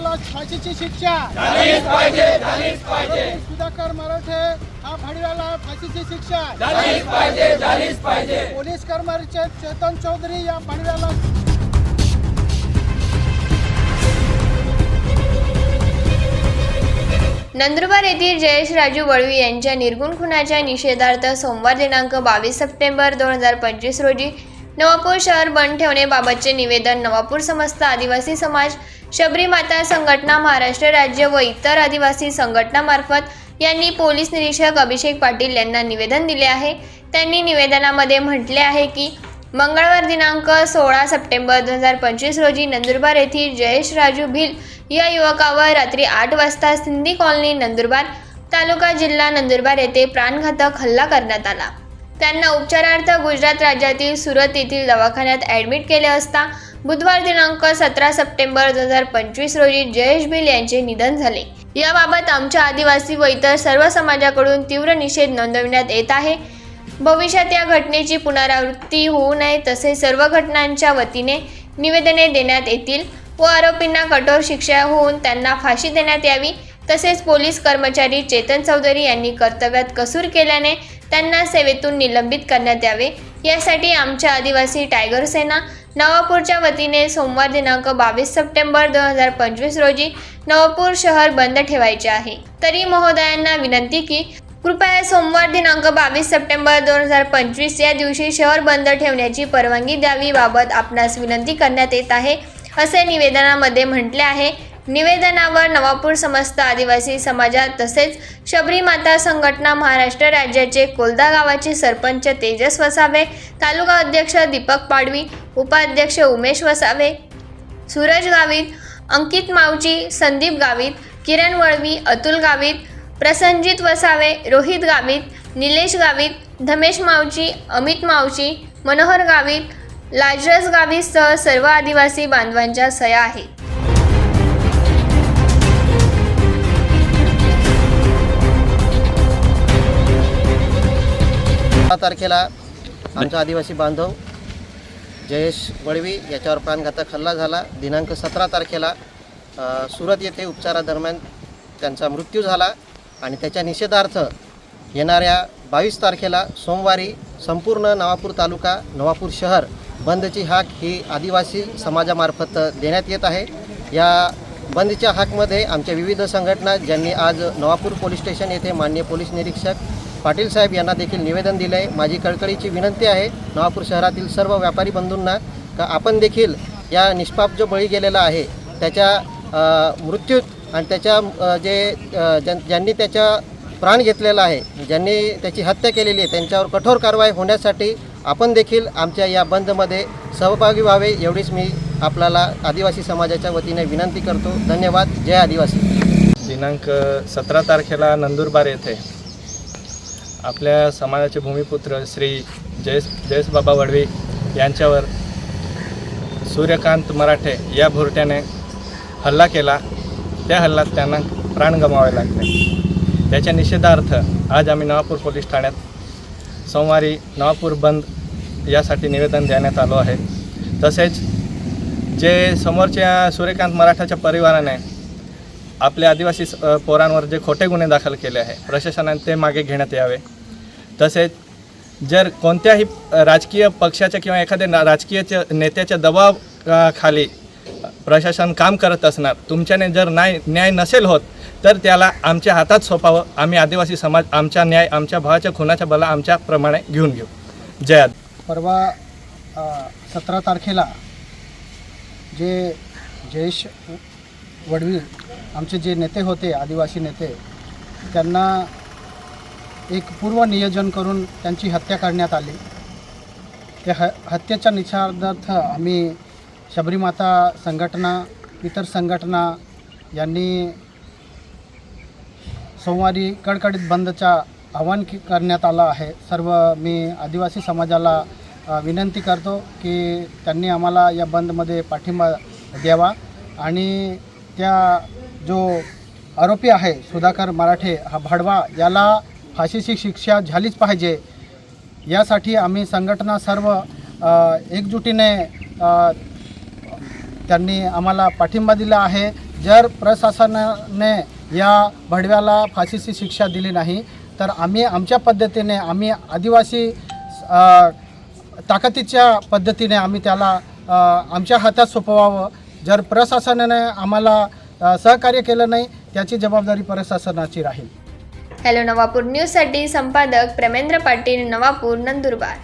भाडव्याला फाशीची शिक्षा. सुधाकर मराठे हा भाडव्याला फाशीची शिक्षा. पोलीस कर्मचारी चेतन चौधरी या भाडव्याला नंदुरबार येथील जयेश राजू वळवी यांच्या निर्गुण खुनाच्या निषेधार्थ सोमवार दिनांक बावीस सप्टेंबर दोन हजार पंचवीस रोजी नवापूर शहर बंद ठेवण्याबाबतचे निवेदन नवापूर समस्त आदिवासी समाज शबरी माता संघटना महाराष्ट्र राज्य व इतर आदिवासी संघटनामार्फत यांनी पोलीस निरीक्षक अभिषेक पाटील यांना निवेदन दिले आहे. त्यांनी निवेदनामध्ये म्हटले आहे की मंगळवार दिनांक सोळा सप्टेंबर दोन हजार पंचवीस रोजी नंदुरबार येथील जयेश राजू भिल या युवकावर रात्री आठ वाजता सिंधी कॉलनी नंदुरबार तालुका जिल्हा नंदुरबार येथे प्राणघातक हल्ला करण्यात आला. त्यांना उपचारार्थ गुजरात राज्यातील सुरत येथील दवाखान्यात ॲडमिट केले असता बुधवार दिनांक सतरा सप्टेंबर दोन हजार पंचवीस रोजी जयेश भिल यांचे निधन झाले. याबाबत आमच्या आदिवासी व इतर सर्व समाजाकडून तीव्र निषेध नोंदविण्यात येत आहे. भविष्यात या घटनेची पुनरावृत्ती होऊ नये तसेच सर्व घटनांच्या वतीने निवेदने देण्यात येतील व आरोपींना कठोर शिक्षा होऊन त्यांना फाशी देण्यात यावी तसेच पोलीस कर्मचारी चेतन चौधरी यांनी कर्तव्यात कसूर केल्याने त्यांना सेवेतून निलंबित करण्यात यावे. यासाठी आमच्या आदिवासी टायगर सेना नवापूरच्या वतीने सोमवार दिनांक बावीस सप्टेंबर दोन हजार पंचवीस रोजी नवापूर शहर बंद ठेवायचे आहे. तरी महोदयांना विनंती की कृपया सोमवार दिनांक बावीस सप्टेंबर दोन हजार पंचवीस या दिवशी शहर बंद ठेवण्याची परवानगी द्यावी बाबत आपणास विनंती करण्यात येत आहे असे निवेदनामध्ये म्हटले आहे. निवेदनावर नवापूर समस्त आदिवासी समाजात तसेच शबरी माता संघटना महाराष्ट्र राज्याचे कोलदा गावाचे सरपंच तेजस वसावे तालुका अध्यक्ष दीपक पाडवी उपाध्यक्ष उमेश वसावे सूरज गावित अंकित मावची संदीप गावित किरण वळवी अतुल गावित प्रसंजित वसावे रोहित गावित निलेश गावित धमेश मावची अमित मावची मनोहर गावित लाजरस गावीसह सर्व आदिवासी बांधवांच्या सया आहेत. सहा तारखेला आमचा आदिवासी बांधव जयेश वळवी याच्यावर प्राणघातक हल्ला झाला. दिनांक सतरा तारखेला सुरत येथे उपचारादरम्यान त्यांचा मृत्यू झाला आणि त्याच्या निषेधार्थ येणाऱ्या बावीस तारखेला सोमवारी संपूर्ण नवापूर तालुका नवापूर शहर बंदची हाक ही आदिवासी समाजामार्फत देण्यात येत आहे. या बंदच्या हाकमध्ये आमच्या विविध संघटना ज्यांनी आज नवापूर पोलीस स्टेशन येथे मान्य पोलीस निरीक्षक पाटील साहेब यांना देखील निवेदन दिले आहे माझी कळकळीची विनंती आहे नवापूर शहरातील सर्व व्यापारी बंधूंना का आपण देखील या निष्पाप जो बळी गेलेला आहे त्याच्या मृत्यूत आणि त्याच्या जे ज्यां ज्यांनी त्याच्या प्राण घेतलेला आहे ज्यांनी त्याची हत्या केलेली आहे त्यांच्यावर कठोर कारवाई होण्यासाठी आपण देखील आमच्या या बंदमध्ये सहभागी व्हावे एवढीच मी आपल्याला आदिवासी समाजाच्या वतीने विनंती करतो. धन्यवाद. जय आदिवासी. दिनांक सतरा तारखेला नंदुरबार येथे. आपल्या समाजाचे भूमिपुत्र श्री जयेश जयेशबाबा वडवी यांच्यावर सूर्यकांत मराठे या भोरट्याने हल्ला केला. त्या हल्ल्यात त्यांना प्राण गमावे लागले. त्याच्या निषेधार्थ आज आम्ही नवापूर पोलीस ठाण्यात सोमवारी नवापूर बंद यासाठी निवेदन देण्यात आलो आहे. तसेच जे समोरच्या सूर्यकांत मराठाच्या परिवाराने आपल्या आदिवासी पोरांवर जे खोटे गुन्हे दाखल केले आहे प्रशासनाने ते मागे घेण्यात यावे. तसेच जर कोणत्याही राजकीय पक्षाच्या किंवा एखाद्या राजकीय नेत्याच्या दबाव खाली प्रशासन काम करत असणार तुमच्याने जर न्याय न्याय नसेल होत तर त्याला आमच्या हातात सोपावं. आम्ही आदिवासी समाज आमच्या न्याय आमच्या भावाच्या खुनाच्या बला आमच्याप्रमाणे घेऊन घेऊ. जय परवा सतरा तारखेला जे जयेश वडवी आमचे जे नेते होते आदिवासी नेते त्यांना एक पूर्व नियोजन करून त्यांची हत्या करण्यात आली. त्या ह हत्येच्या निषेधार्थ आम्ही शबरीमाता संघटना इतर संघटना यांनी सोमवारी कडकडीत बंदचा आवाहन की करण्यात आलं आहे. सर्व मी आदिवासी समाजाला विनंती करतो की त्यांनी आम्हाला या बंदमध्ये पाठिंबा द्यावा आणि त्या जो आरोपी आहे सुधाकर मराठे हा भाडवा याला फाशीची शिक्षा झालीच पाहिजे. यासाठी आम्ही संघटना सर्व एकजुटीने त्यांनी आम्हाला पाठिंबा दिला आहे. जर प्रशासनाने या भडव्याला फाशीची शिक्षा दिली नाही तर आम्ही आमच्या पद्धतीने आम्ही आदिवासी ताकदीच्या पद्धतीने आम्ही त्याला आमच्या हातात सोपवावं. जर प्रशासनाने आम्हाला सहकार्य केलं नाही त्याची जबाबदारी प्रशासनाची राहील. हॅलो नवापूर न्यूजसाठी संपादक प्रेमेंद्र पाटील नवापूर नंदुरबार.